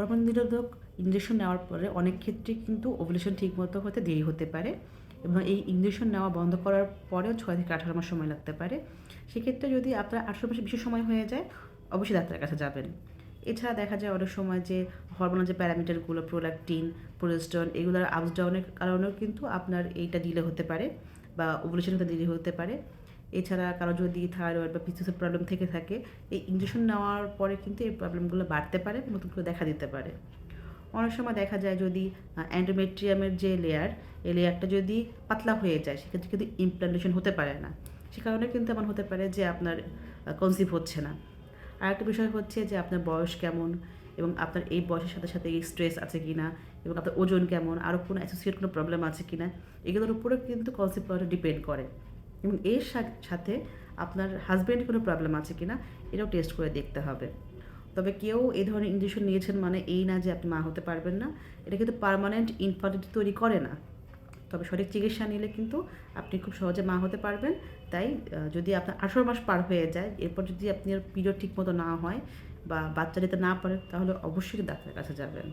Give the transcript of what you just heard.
Hormone নিরোধক injection নেওয়ার পরে অনেক ক্ষেত্রে কিন্তু ওভুলেশন ঠিকমতো হতে দেরি হতে পারে এবং এই ইঞ্জেকশন নেওয়া বন্ধ করার পরেও ছয় থেকে আঠারো মাস সময় লাগতে পারে। সেক্ষেত্রে যদি আপনার আঠারো মাসের বেশি সময় হয়ে যায়, অবশ্যই ডাক্তারের কাছে যাবেন। এছাড়া দেখা যায় অনেক সময় যে হরমোনাল যে প্যারামিটারগুলো প্রোলাকটিন প্রোজেস্টন এগুলোর আপস ডাউনের কারণেও কিন্তু আপনার এইটা ডিলে হতে পারে বা ওভুলেশন হতে দেরি হতে পারে। এছাড়া কারও যদি থাইরয়েড বা পিসিসের প্রবলেম থেকে থাকে, এই ইঞ্জেকশন নেওয়ার পরে কিন্তু এই প্রবলেমগুলো বাড়তে পারে, নতুন করে দেখা দিতে পারে। অনেক সময় দেখা যায় যদি অ্যান্ডোমেট্রিয়ামের যে লেয়ার এই লেয়ারটা যদি পাতলা হয়ে যায়, সেক্ষেত্রে কিন্তু ইমপ্লান্টেশন হতে পারে না। সে কারণে কিন্তু এমন হতে পারে যে আপনার কনসিভ হচ্ছে না। আরেকটা বিষয় হচ্ছে যে আপনার বয়স কেমন এবং আপনার এই বয়সের সাথে সাথে স্ট্রেস আছে কি না এবং আপনার ওজন কেমন আরও কোনো অ্যাসোসিয়েট কোনো প্রবলেম আছে কি না এগুলোর উপরেও কিন্তু কনসিভ করাটা ডিপেন্ড করে। এবং এর সাথে আপনার হাজব্যান্ডের কোনো প্রবলেম আছে কি না এটাও টেস্ট করে দেখতে হবে। তবে কেউ এই ধরনের ইঞ্জেকশন নিয়েছেন মানে এই না যে আপনি মা হতে পারবেন না, এটা কিন্তু পার্মানেন্ট ইনফার্টিলিটি তৈরি করে না। তবে সঠিক চিকিৎসা নিলে কিন্তু আপনি খুব সহজে মা হতে পারবেন। তাই যদি আপনার আঠারো মাস পার হয়ে যায়, এরপর যদি আপনার পিরিয়ড ঠিক মতো না হয় বা বাচ্চা নিতে না পারে তাহলে অবশ্যই ডাক্তারের কাছে যাবেন।